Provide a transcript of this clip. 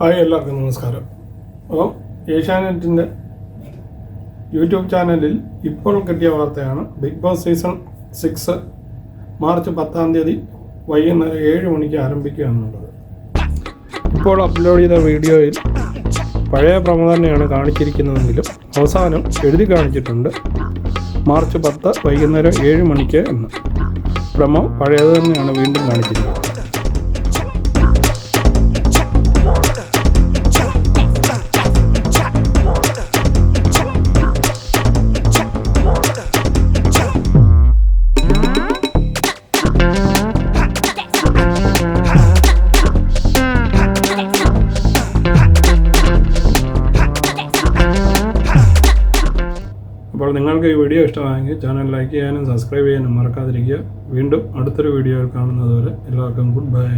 Hi എല്ലാവർക്കും നമസ്കാരം. അപ്പോൾ ഏഷ്യാനെറ്റിന്റെ യൂട്യൂബ് ചാനലിൽ ഇപ്പോൾ കിട്ടിയ വാർത്തയാണ് big boss season six March പത്താം തീയതി വൈകുന്നേരം ഏഴ് മണിക്ക് ആരംഭിക്കുക എന്നുള്ളത് ഇപ്പോൾ അപ്ലോഡ് ചെയ്ത വീഡിയോയിൽ പഴയ പ്രമോ തന്നെയാണ് കാണിച്ചിരിക്കുന്നതെങ്കിലും അവസാനം എഴുതി കാണിച്ചിട്ടുണ്ട് മാർച്ച് പത്ത് വൈകുന്നേരം ഏഴ് മണിക്ക് എന്ന്. പ്രമോ പഴയത് തന്നെയാണ് വീണ്ടും കാണിച്ചിരിക്കുന്നത്. അപ്പോൾ നിങ്ങൾക്ക് ഈ വീഡിയോ ഇഷ്ടമായെങ്കിൽ ചാനൽ ലൈക്ക് ചെയ്യാനും സബ്സ്ക്രൈബ് ചെയ്യാനും മറക്കാതിരിക്കുക. വീണ്ടും അടുത്തൊരു വീഡിയോയിൽ കാണുന്നതുവരെ എല്ലാവർക്കും ഗുഡ് ബൈ.